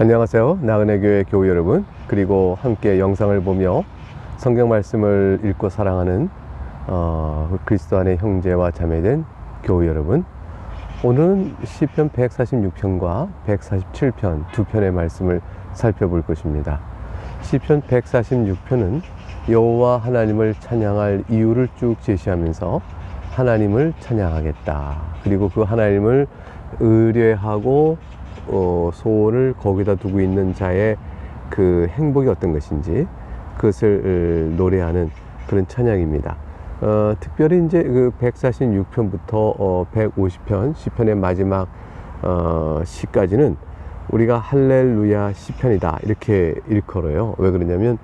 안녕하세요. 나은혜 교회 교우 여러분, 그리고 함께 영상을 보며 성경 말씀을 읽고 사랑하는 어, 그리스도 안의 형제와 자매된 교우 여러분. 오늘은 시편 146편과 147편 두 편의 말씀을 살펴볼 것입니다. 시편 146편은 여호와 하나님을 찬양할 이유를 쭉 제시하면서 하나님을 찬양하겠다. 그리고 그 하나님을 의뢰하고 어, 소원을 거기다 두고 있는 자의 그 행복이 어떤 것인지 그것을 어, 노래하는 그런 찬양입니다. 어, 특별히 이제 그 146편부터 어, 150편 시편의 마지막 어, 시까지는 우리가 할렐루야 시편이다 이렇게 일컬어요. 왜 그러냐면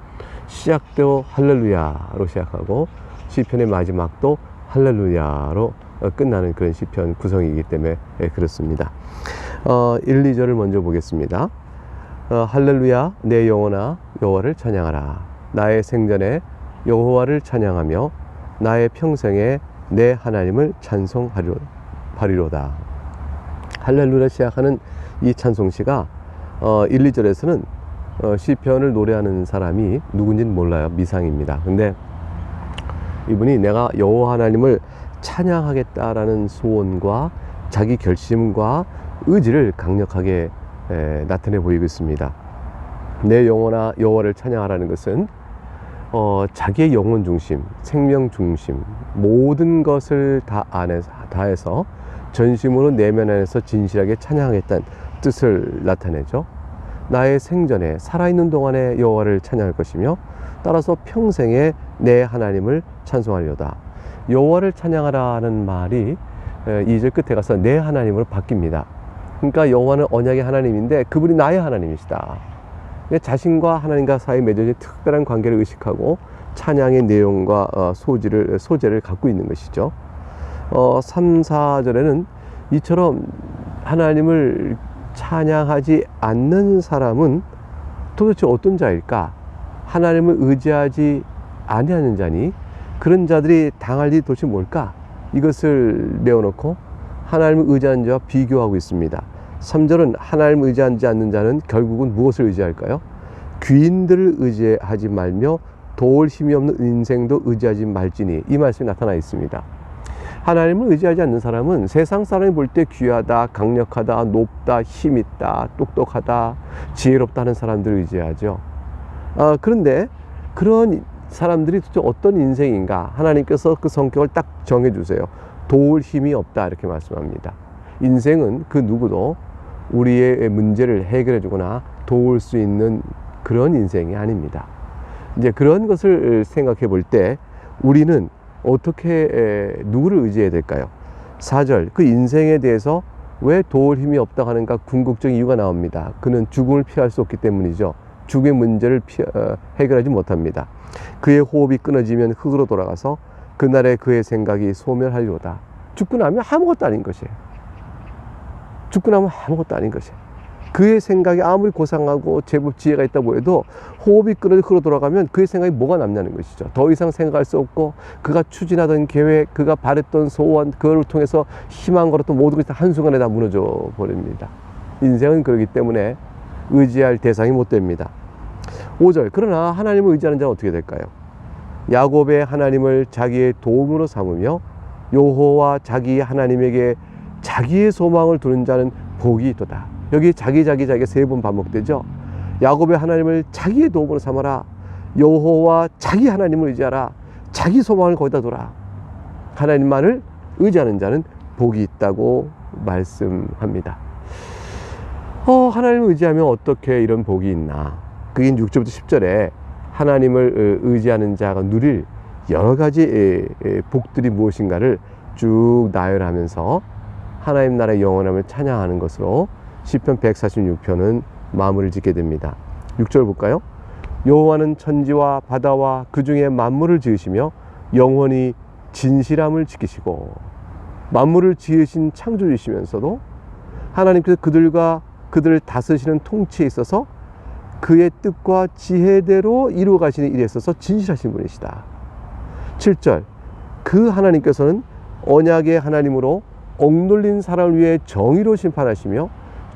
시작도 할렐루야로 시작하고 시편의 마지막도 할렐루야로 어, 끝나는 그런 시편 구성이기 때문에 예, 그렇습니다. 어, 1, 2절을 먼저 보겠습니다. 어, 할렐루야 내 영혼아 여호와를 찬양하라. 나의 생전에 여호와를 찬양하며 나의 평생에 내 하나님을 찬송하리로다. 할렐루야 시작하는 이 찬송시가 어, 1, 2절에서는 어, 시편을 노래하는 사람이 누군지는 몰라요. 미상입니다. 근데 이분이 내가 여호와 하나님을 찬양하겠다라는 소원과 자기 결심과 의지를 강력하게 에, 나타내 보이고 있습니다. 내 영혼아 여호와를 찬양하라는 것은 어, 자기의 영혼 중심, 생명 중심, 모든 것을 다 안에서 다해서 전심으로 내면 안에서 진실하게 찬양하겠다는 뜻을 나타내죠. 나의 생전에 살아있는 동안에 여호와를 찬양할 것이며 따라서 평생에 내 하나님을 찬송하려다. 여호와를 찬양하라는 말이 2절 끝에 가서 내 하나님으로 바뀝니다. 그러니까 여호와는 언약의 하나님인데 그분이 나의 하나님이시다. 자신과 하나님과 사이에 맺어진 특별한 관계를 의식하고 찬양의 내용과 어, 소지를 소재를 갖고 있는 것이죠. 어, 3, 4절에는 이처럼 하나님을 찬양하지 않는 사람은 도대체 어떤 자일까? 하나님을 의지하지 아니하는 자니 그런 자들이 당할 일이 도대체 뭘까? 이것을 내어놓고 하나님을 의지하는 자와 비교하고 있습니다. 3절은 하나님을 의지하지 않는 자는 결국은 무엇을 의지할까요? 귀인들을 의지하지 말며 도울 힘이 없는 인생도 의지하지 말지니 이 말씀이 나타나 있습니다. 하나님을 의지하지 않는 사람은 세상 사람이 볼 때 귀하다, 강력하다, 높다, 힘 있다, 똑똑하다, 지혜롭다 하는 사람들을 의지하죠. 아, 그런데 그런 사람들이 도대체 어떤 인생인가 하나님께서 그 성격을 딱 정해주세요. 도울 힘이 없다 이렇게 말씀합니다. 인생은 그 누구도 우리의 문제를 해결해 주거나 도울 수 있는 그런 인생이 아닙니다. 이제 그런 것을 생각해 볼 때 우리는 어떻게 누구를 의지해야 될까요? 4절 그 인생에 대해서 왜 도울 힘이 없다 하는가 궁극적인 이유가 나옵니다. 그는 죽음을 피할 수 없기 때문이죠. 죽음의 문제를 피, 어, 해결하지 못합니다. 그의 호흡이 끊어지면 흙으로 돌아가서 그날의 그의 생각이 소멸하리로다. 죽고 나면 아무것도 아닌 것이에요. 죽고 나면 아무것도 아닌 것이에요. 그의 생각이 아무리 고상하고 제법 지혜가 있다고 해도 호흡이 끊어져 흙으로 돌아가면 그의 생각이 뭐가 남냐는 것이죠. 더 이상 생각할 수 없고 그가 추진하던 계획, 그가 바랬던 소원, 그걸 통해서 희망 걸었던 모든 것이 다 한순간에 다 무너져 버립니다. 인생은 그렇기 때문에 의지할 대상이 못 됩니다. 5절 그러나 하나님을 의지하는 자는 어떻게 될까요? 야곱의 하나님을 자기의 도움으로 삼으며 여호와 자기 하나님에게 자기의 소망을 두는 자는 복이 있도다. 여기 자기 자기 자기 세 번 반복되죠. 야곱의 하나님을 자기의 도움으로 삼아라. 여호와 자기 하나님을 의지하라. 자기 소망을 거기다 둬라. 하나님만을 의지하는 자는 복이 있다고 말씀합니다. 어, 하나님을 의지하면 어떻게 이런 복이 있나? 그게 6절부터 10절에 하나님을 어, 의지하는 자가 누릴 여러 가지 복들이 무엇인가를 쭉 나열하면서 하나님 나라의 영원함을 찬양하는 것으로 시편 146편은 마무리를 짓게 됩니다. 6절 볼까요? 여호와는 천지와 바다와 그 중에 만물을 지으시며 영원히 진실함을 지키시고 만물을 지으신 창조주시면서도 하나님께서 그들과 그들을 다스리시는 통치에 있어서 그의 뜻과 지혜대로 이루어 가시는 일에 있어서 진실하신 분이시다. 7절 그 하나님께서는 언약의 하나님으로 억눌린 사람을 위해 정의로 심판하시며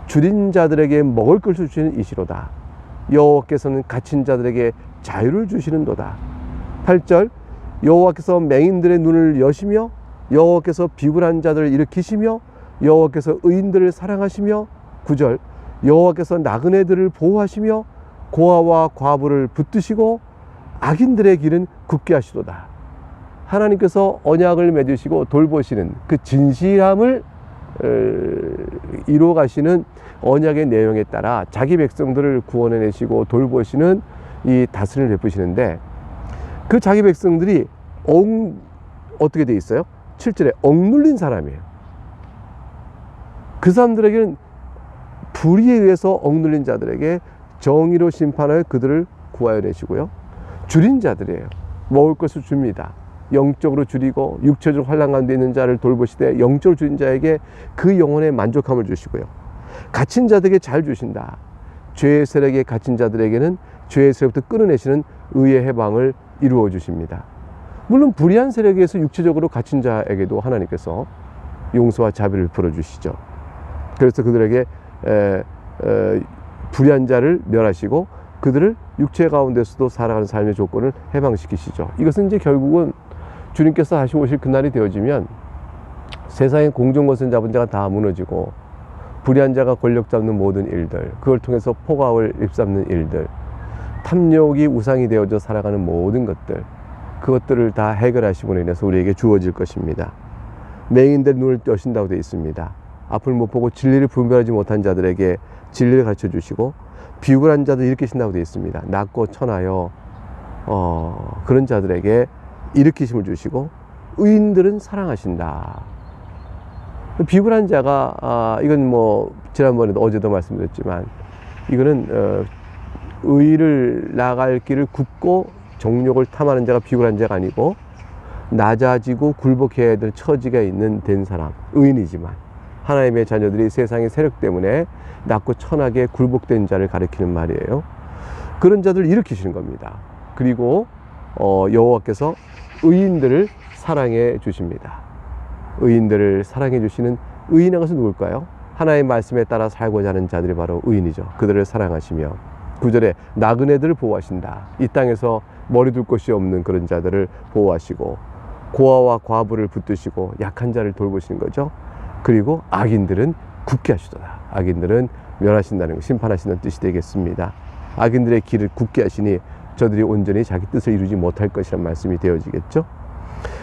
줄인 자들에게 먹을 것을 주시는 이시로다. 여호와께서는 갇힌 자들에게 자유를 주시는도다. 8절 여호와께서 맹인들의 눈을 여시며 여호와께서 비굴한 자들을 일으키시며 여호와께서 의인들을 사랑하시며 9절 여호와께서 나그네들을 보호하시며 고아와 과부를 붙드시고 악인들의 길은 굳게 하시도다. 하나님께서 언약을 맺으시고 돌보시는 그 진실함을 어, 이루어 가시는 언약의 내용에 따라 자기 백성들을 구원해 내시고 돌보시는 이 다스림을 베푸시는데 그 자기 백성들이 엉 어떻게 돼 있어요? 7절에 억눌린 사람이에요. 그 사람들에게는 불의에 의해서 억눌린 자들에게 정의로 심판하여 그들을 구하여 내시고요. 줄인 자들이에요. 먹을 것을 줍니다. 영적으로 줄이고 육체적 환란 가운데 있는 자를 돌보시되 영적으로 줄인 자에게 그 영혼의 만족함을 주시고요. 갇힌 자들에게 잘 주신다. 죄의 세력에 갇힌 자들에게는 죄의 세력부터 끊어내시는 의의 해방을 이루어 주십니다. 물론 불의한 세력에서 육체적으로 갇힌 자에게도 하나님께서 용서와 자비를 풀어 주시죠. 그래서 그들에게 불의한 자를 멸하시고 그들을 육체 가운데서도 살아가는 삶의 조건을 해방시키시죠. 이것은 이제 결국은 주님께서 다시 오실 그날이 되어지면 세상의 공정것은 잡은 자가 다 무너지고 불의한 자가 권력 잡는 모든 일들, 그걸 통해서 포괄을 입삼는 일들, 탐욕이 우상이 되어져 살아가는 모든 것들, 그것들을 다 해결하시고 인해서 우리에게 주어질 것입니다. 맹인들 눈을 떠신다고 되어 있습니다. 앞을 못 보고 진리를 분별하지 못한 자들에게 진리를 가르쳐 주시고 비굴한 자들 일으키신다고 되어 있습니다. 낮고 천하여 어, 그런 자들에게 일으키심을 주시고 의인들은 사랑하신다. 비굴한 자가 아, 이건 뭐 지난번에도 어제도 말씀드렸지만 이거는 어, 의를 나갈 길을 굽고 정욕을 탐하는 자가 비굴한 자가 아니고 낮아지고 굴복해야 될 처지가 있는 된 사람 의인이지만 하나님의 자녀들이 세상의 세력 때문에 낮고 천하게 굴복된 자를 가리키는 말이에요. 그런 자들을 일으키시는 겁니다. 그리고 어, 여호와께서 의인들을 사랑해 주십니다. 의인들을 사랑해 주시는 의인의 것은 누굴까요? 하나의 말씀에 따라 살고자 하는 자들이 바로 의인이죠. 그들을 사랑하시며 구절에 나그네들을 보호하신다. 이 땅에서 머리 둘 곳이 없는 그런 자들을 보호하시고 고아와 과부를 붙드시고 약한 자를 돌보시는 거죠. 그리고 악인들은 굳게 하시도다. 악인들은 멸하신다는 거, 심판하신다는 뜻이 되겠습니다. 악인들의 길을 굳게 하시니 저들이 온전히 자기 뜻을 이루지 못할 것이란 말씀이 되어지겠죠.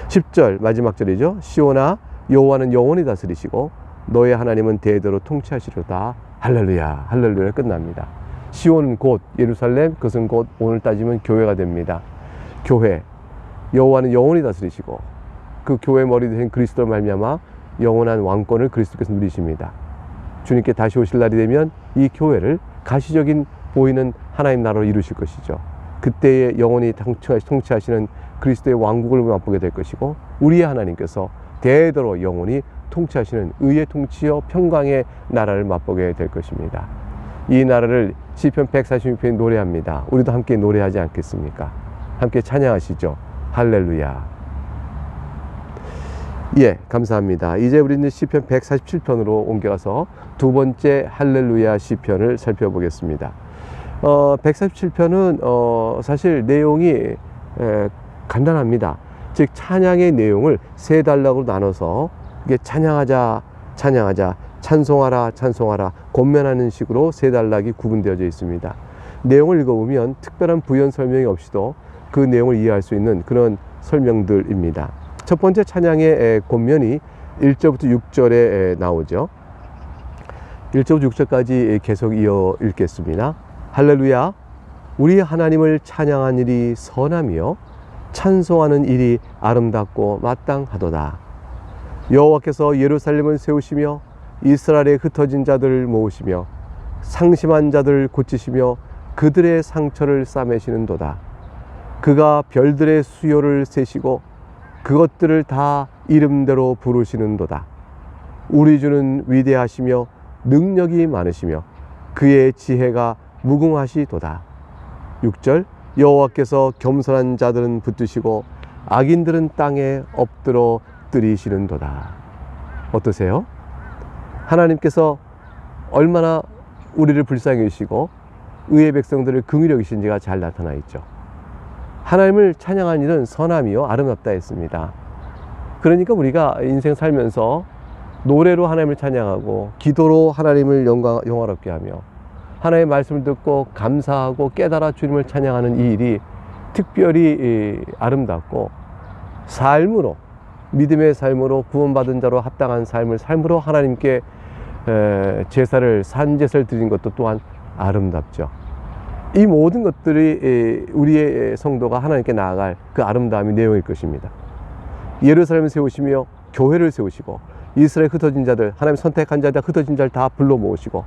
10절 마지막 절이죠. 시오나 여호와는 영원히 다스리시고 너의 하나님은 대대로 통치하시려다. 할렐루야. 할렐루야 끝납니다. 시온은 곧 예루살렘 그것은 곧 오늘 따지면 교회가 됩니다. 교회 여호와는 영원히 다스리시고 그 교회 머리 된 그리스도를 말미암아 영원한 왕권을 그리스도께서 누리십니다. 주님께 다시 오실 날이 되면 이 교회를 가시적인 보이는 하나님 나라로 이루실 것이죠. 그때에 영원히 통치하시는 그리스도의 왕국을 맛보게 될 것이고 우리의 하나님께서 대대로 영원히 통치하시는 의의 통치여 평강의 나라를 맛보게 될 것입니다. 이 나라를 시편 146편이 노래합니다. 우리도 함께 노래하지 않겠습니까? 함께 찬양하시죠. 할렐루야. 예, 감사합니다. 이제 우리는 시편 147편으로 옮겨가서 두 번째 할렐루야 시편을 살펴보겠습니다. 어, 147편은 어, 사실 내용이 에, 간단합니다. 즉 찬양의 내용을 세 단락으로 나눠서 이게 찬양하자, 찬양하자, 찬송하라, 찬송하라, 권면하는 식으로 세 단락이 구분되어져 있습니다. 내용을 읽어보면 특별한 부연 설명이 없이도 그 내용을 이해할 수 있는 그런 설명들입니다. 첫 번째 찬양의 권면이 1절부터 6절에 나오죠. 1절부터 6절까지 계속 이어 읽겠습니다. 할렐루야. 우리 하나님을 찬양한 일이 선함이요. 찬송하는 일이 아름답고 마땅하도다. 여호와께서 예루살렘을 세우시며 이스라엘에 흩어진 자들을 모으시며 상심한 자들을 고치시며 그들의 상처를 싸매시는도다. 그가 별들의 수요를 세시고 그것들을 다 이름대로 부르시는도다. 우리 주는 위대하시며 능력이 많으시며 그의 지혜가 무궁하시도다. 6절 여호와께서 겸손한 자들은 붙드시고 악인들은 땅에 엎드러 뜨리시는도다. 어떠세요? 하나님께서 얼마나 우리를 불쌍히 여기시고 의의 백성들을 긍휼히 여기신지가 잘 나타나 있죠. 하나님을 찬양한 일은 선함이요 아름답다 했습니다. 그러니까 우리가 인생 살면서 노래로 하나님을 찬양하고 기도로 하나님을 영광, 영화롭게 하며 하나님의 말씀을 듣고 감사하고 깨달아 주님을 찬양하는 이 일이 특별히 이, 아름답고 삶으로 믿음의 삶으로 구원받은 자로 합당한 삶을 삶으로 하나님께 에, 제사를 산제사를 드린 것도 또한 아름답죠. 이 모든 것들이 에, 우리의 성도가 하나님께 나아갈 그 아름다움이 내용일 것입니다. 예루살렘을 세우시며 교회를 세우시고 이스라엘 흩어진 자들 하나님 선택한 자들 흩어진 자를 다 불러 모으시고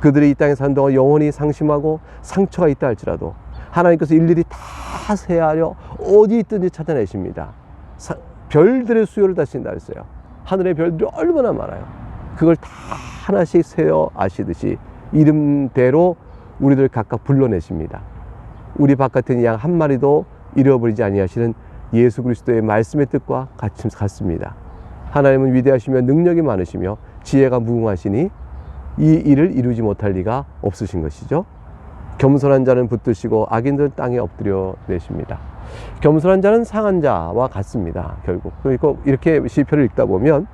그들이 이 땅에 사는 동안 영원히 상심하고 상처가 있다 할지라도 하나님께서 일일이 다 세하려 어디 있든지 찾아내십니다. 사- 별들의 수요를 다신다 했어요. 하늘의 별들이 얼마나 많아요. 그걸 다 하나씩 세어 아시듯이 이름대로 우리들 각각 불러내십니다. 우리 있는 양한 마리도 잃어버리지 아니하시는 예수 그리스도의 말씀의 뜻과 같이 같습니다. 하나님은 위대하시며 능력이 많으시며 지혜가 무궁하시니 이 일을 이루지 못할 리가 없으신 것이죠. 겸손한 자는 붙드시고 악인들은 땅에 엎드려 내십니다. 겸손한 자는 상한 자와 같습니다. 결국 그리고 이렇게 시편을 읽다 보면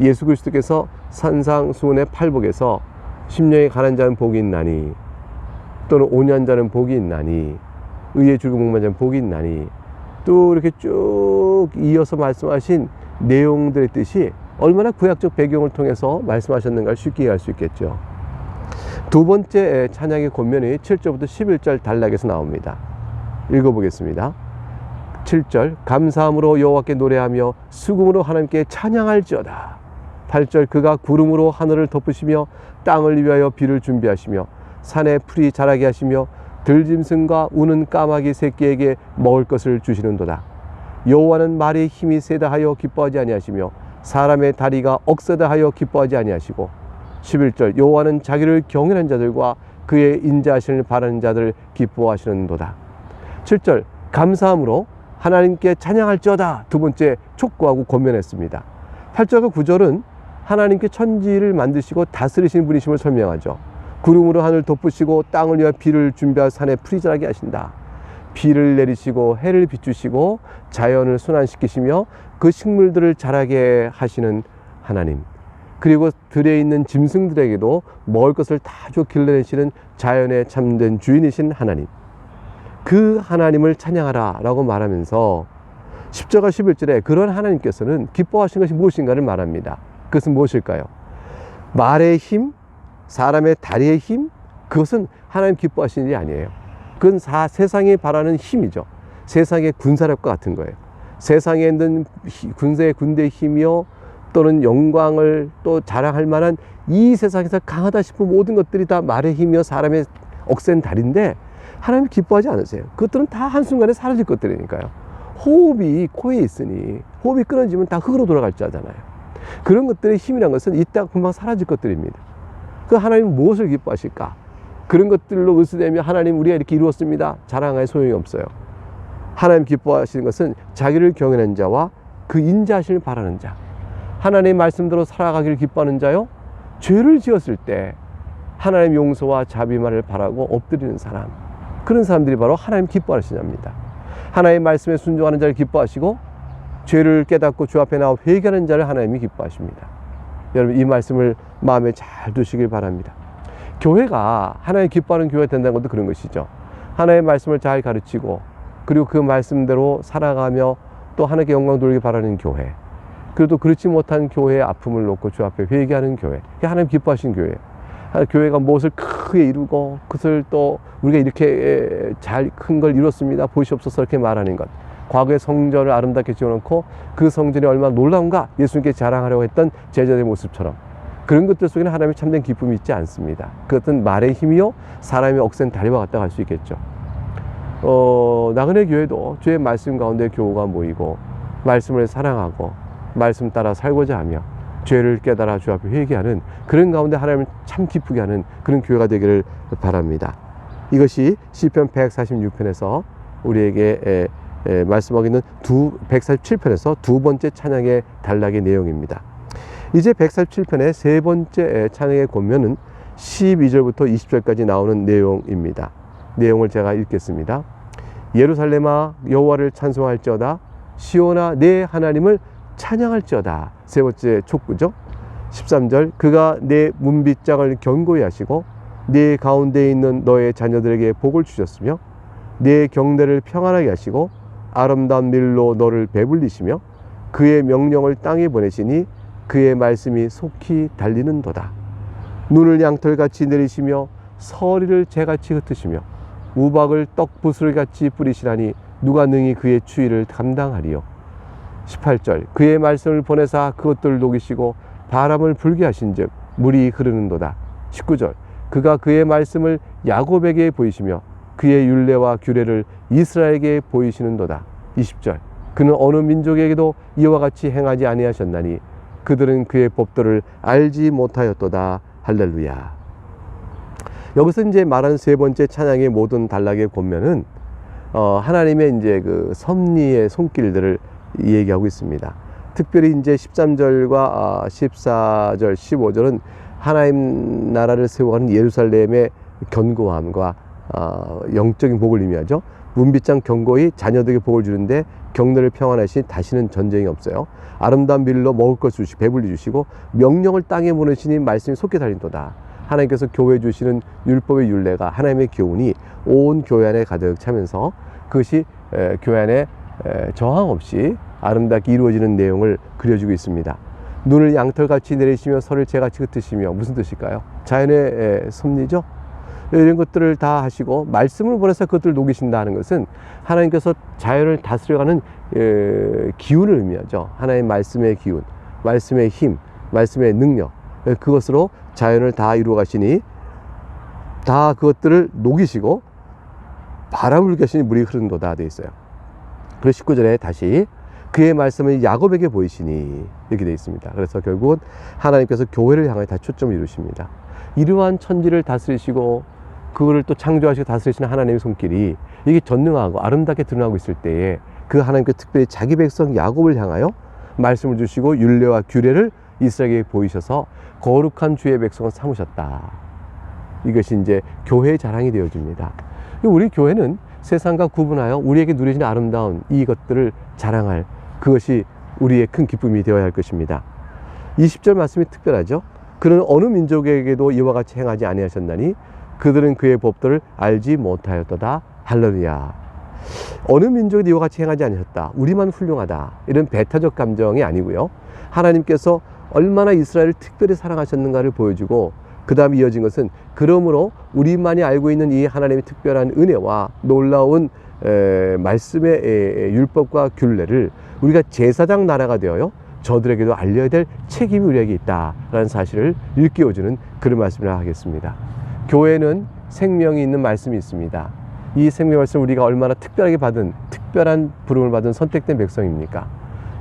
예수 그리스도께서 산상수훈의 팔복에서 심령이 가난 자는 복이 있나니 또는 온유한 자는 복이 있나니 의의 줄고 목만 자는 복이 있나니 또 이렇게 쭉 이어서 말씀하신 내용들의 뜻이 얼마나 구약적 배경을 통해서 말씀하셨는가를 쉽게 이해할 수 있겠죠. 두 번째 찬양의 권면이 7절부터 11절 단락에서 나옵니다. 읽어보겠습니다. 7절 감사함으로 여호와께 노래하며 수금으로 하나님께 찬양할지어다. 8절 그가 구름으로 하늘을 덮으시며 땅을 위하여 비를 준비하시며 산에 풀이 자라게 하시며 들짐승과 우는 까마귀 새끼에게 먹을 것을 주시는도다. 여호와는 말의 힘이 세다 하여 기뻐하지 아니하시며 사람의 다리가 억세다 하여 기뻐하지 아니하시고 11절 여호와는 자기를 경외하는 자들과 그의 인자하시는 바라는 자들을 기뻐하시는도다. 7절 감사함으로 하나님께 찬양할지어다 두 번째 촉구하고 권면했습니다. 8절과 9절은 하나님께 천지를 만드시고 다스리시는 분이심을 설명하죠. 구름으로 하늘 덮으시고 땅을 위하 비를 준비하 산에 풀이 자라게 하신다. 비를 내리시고 해를 비추시고 자연을 순환시키시며 그 식물들을 자라게 하시는 하나님. 그리고 들에 있는 짐승들에게도 먹을 것을 다 줘 길러내시는 자연의 참된 주인이신 하나님. 그 하나님을 찬양하라 라고 말하면서 10절과 11절에 그런 하나님께서는 기뻐하신 것이 무엇인가를 말합니다. 그것은 무엇일까요? 말의 힘, 사람의 다리의 힘, 그것은 하나님 기뻐하시는 일이 아니에요. 그건 사, 세상이 바라는 힘이죠. 세상의 군사력과 같은 거예요. 세상에 있는 히- 군사의 군대의 힘이요, 또는 영광을 또 자랑할 만한 이 세상에서 강하다 싶은 모든 것들이 다 말의 힘이요, 사람의 억센 다리인데 하나님 기뻐하지 않으세요. 그것들은 다 한순간에 사라질 것들이니까요. 호흡이 코에 있으니 호흡이 끊어지면 다 흙으로 돌아갈 자잖아요. 그런 것들의 힘이란 것은 이따 금방 사라질 것들입니다. 그 하나님은 무엇을 기뻐하실까? 그런 것들로 의수되며 하나님 우리가 이렇게 이루었습니다. 자랑할 소용이 없어요. 하나님 기뻐하시는 것은 자기를 경외하는 자와 그 인자하심을 바라는 자. 하나님의 말씀대로 살아가기를 기뻐하는 자요. 죄를 지었을 때 하나님 용서와 자비만을 바라고 엎드리는 사람. 그런 사람들이 바로 하나님 기뻐하시는 자입니다. 하나님의 말씀에 순종하는 자를 기뻐하시고 죄를 깨닫고 주 앞에 나와 회개하는 자를 하나님이 기뻐하십니다. 여러분 이 말씀을 마음에 잘 두시길 바랍니다. 교회가 하나님 기뻐하는 교회가 된다는 것도 그런 것이죠. 하나님의 말씀을 잘 가르치고 그리고 그 말씀대로 살아가며 또 하나님께 영광 돌리기 바라는 교회. 또 그렇지 못한 교회의 아픔을 놓고 주 앞에 회개하는 교회. 하나님 기뻐하신. 하- 교회가 무엇을 크게 이루고 그것을 또 우리가 이렇게 잘 큰 걸 이뤘습니다. 보시옵소서 이렇게 말하는 것. 과거의 성전을 아름답게 지어놓고 그 성전이 얼마나 놀라운가 예수님께 자랑하려고 했던 제자들의 모습처럼 그런 것들 속에는 하나님의 참된 기쁨이 있지 않습니다. 그것은 말의 힘이요 사람의 억센 다리와 같다 할 수 있겠죠. 어, 나그네 교회도 주의 말씀 가운데 교우가 모이고 말씀을 사랑하고 말씀 따라 살고자 하며 죄를 깨달아 주 앞에 회개하는 그런 가운데 하나님을 참 기쁘게 하는 그런 교회가 되기를 바랍니다. 이것이 시편 146편에서 우리에게 말씀하고 있는 두 147편에서 두 번째 찬양의 단락의 내용입니다. 이제 147편의 세 번째 찬양의 권면은 12절부터 20절까지 나오는 내용입니다. 내용을 제가 읽겠습니다. 예루살렘아 여호와를 찬송할지어다 시온아 내 하나님을 찬양할지어다 세 번째 촉구죠. 13절 그가 내 문빗장을 견고히 하시고 네 가운데 있는 너의 자녀들에게 복을 주셨으며 네 경내를 평안하게 하시고 아름다운 밀로 너를 배불리시며 그의 명령을 땅에 보내시니 그의 말씀이 속히 달리는도다. 눈을 양털같이 내리시며 서리를 재같이 흩으시며 우박을 떡부스러기같이 뿌리시라니 누가 능히 그의 추위를 감당하리요. 18절 그의 말씀을 보내사 그것들을 녹이시고 바람을 불게 하신즉 물이 흐르는도다. 19절 그가 그의 말씀을 야곱에게 보이시며 그의 율례와 규례를 이스라엘에게 보이시는도다. 20절 그는 어느 민족에게도 이와 같이 행하지 아니하셨나니 그들은 그의 법도를 알지 못하였도다. 할렐루야. 여기서 이제 말하는 세 번째 찬양의 모든 단락의 권면은 어, 하나님의 이제 그 섭리의 손길들을 얘기하고 있습니다. 특별히 이제 13절과 아, 14절, 15절은 하나님 나라를 세워가는 예루살렘의 견고함과 아, 영적인 복을 의미하죠. 문빗장 견고히 자녀들에게 복을 주는데 경내를 평안하시 다시는 전쟁이 없어요. 아름다운 밀로 먹을 것 주시고 배불리 주시고 명령을 땅에 보내시니 말씀이 속히 달린도다. 하나님께서 교회 주시는 율법의 율례가 하나님의 교훈이 온 교회 안에 가득 차면서 그것이 에, 교회 안에 에, 저항 없이 아름답게 이루어지는 내용을 그려주고 있습니다. 눈을 양털같이 내리시며 설을 재같이 흩으시며 무슨 뜻일까요? 자연의 에, 섭리죠. 이런 것들을 다 하시고 말씀을 보내서 그것들을 녹이신다는 것은 하나님께서 자연을 다스려가는 에, 기운을 의미하죠. 하나님 말씀의 기운, 말씀의 힘, 말씀의 능력 에, 그것으로 자연을 다 이루어 가시니 다 그것들을 녹이시고 바람을 하시니 물이 흐른도다 되어 있어요. 그래서 19절에 다시 그의 말씀을 야곱에게 보이시니 이렇게 되어 있습니다. 그래서 결국은 하나님께서 교회를 향해 다 초점을 이루십니다. 이러한 천지를 다스리시고 그거를 또 창조하시고 다스리시는 하나님의 손길이 이게 전능하고 아름답게 드러나고 있을 때에 그 하나님께 특별히 자기 백성 야곱을 향하여 말씀을 주시고 율례와 규례를 이스라엘에게 보이셔서 거룩한 주의 백성을 삼으셨다. 이것이 이제 교회의 자랑이 되어집니다. 우리 교회는 세상과 구분하여 우리에게 누려지는 아름다운 이것들을 자랑할 그것이 우리의 큰 기쁨이 되어야 할 것입니다. 20절 말씀이 특별하죠. 그는 어느 민족에게도 이와 같이 행하지 아니하셨나니 그들은 그의 법도를 알지 못하였도다. 할렐루야. 어느 민족이 이와 같이 행하지 아니하셨다. 우리만 훌륭하다. 이런 배타적 감정이 아니고요. 하나님께서 얼마나 이스라엘을 특별히 사랑하셨는가를 보여주고 그 다음에 이어진 것은 그러므로 우리만이 알고 있는 이 하나님의 특별한 은혜와 놀라운 에, 말씀의 에, 율법과 균례를 우리가 제사장 나라가 되어요 저들에게도 알려야 될 책임이 우리에게 있다라는 사실을 일깨워주는 그런 말씀을 하겠습니다. 교회는 생명이 있는 말씀이 있습니다. 이 생명 말씀을 우리가 얼마나 특별하게 받은 특별한 부름을 받은 선택된 백성입니까?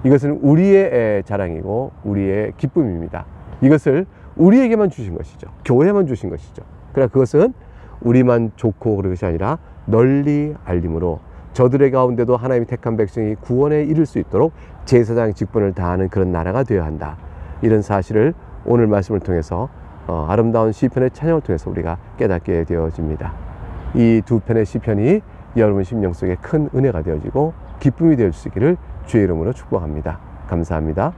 이것은 우리의 자랑이고 우리의 기쁨입니다. 이것을 우리에게만 주신 것이죠. 교회만 주신 것이죠. 그러나 그것은 우리만 좋고 그런 것이 아니라 널리 알림으로 저들의 가운데도 하나님이 택한 백성이 구원에 이를 수 있도록 제사장 직분을 다하는 그런 나라가 되어야 한다. 이런 사실을 오늘 말씀을 통해서 어, 아름다운 시편의 찬양을 통해서 우리가 깨닫게 되어집니다. 이 두 편의 시편이 여러분 심령 속에 큰 은혜가 되어지고 기쁨이 될수 있기를 주의 이름으로 축복합니다. 감사합니다.